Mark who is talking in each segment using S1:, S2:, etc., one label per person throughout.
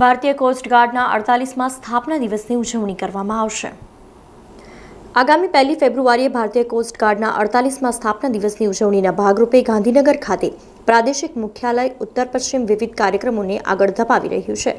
S1: ભારતીય કોસ્ટગાર્ડના અડતાલીસમાં સ્થાપના દિવસની ઉજવણી કરવામાં આવશે. આગામી પહેલી ફેબ્રુઆરીએ ભારતીય કોસ્ટગાર્ડના અડતાલીસમાં સ્થાપના દિવસની ઉજવણીના ભાગરૂપે ગાંધીનગર ખાતે પ્રાદેશિક મુખ્યાલય, ઉત્તર પશ્ચિમ વિવિધ કાર્યક્રમોને આગળ ધપાવી રહ્યું છે.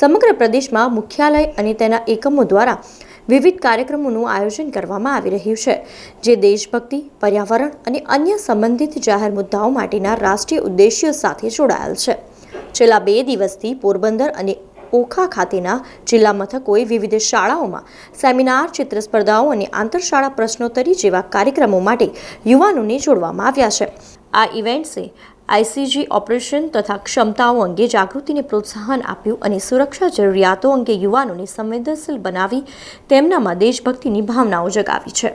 S1: સમગ્ર પ્રદેશમાં મુખ્યાલય અને તેના એકમો દ્વારા વિવિધ કાર્યક્રમોનું આયોજન કરવામાં આવી રહ્યું છે, જે દેશભક્તિ, પર્યાવરણ અને અન્ય સંબંધિત જાહેર મુદ્દાઓ માટેના રાષ્ટ્રીય ઉદ્દેશ્યો સાથે જોડાયેલ છે. છેલ્લા બે દિવસથી પોરબંદર અને ઓખા ખાતેના જિલ્લા મથકોએ વિવિધ શાળાઓમાં સેમિનાર ચિત્ર સ્પર્ધાઓ અને આંતરશાળા પ્રશ્નોત્તરી જેવા કાર્યક્રમો માટે યુવાનોને જોડવામાં આવ્યા છે. આ ઇવેન્ટ્સે આઈસીજી ઓપરેશન તથા ક્ષમતાઓ અંગે જાગૃતિને પ્રોત્સાહન આપ્યું અને સુરક્ષા જરૂરિયાતો અંગે યુવાનોને સંવેદનશીલ બનાવી તેમનામાં દેશભક્તિની ભાવનાઓ જગાવી છે.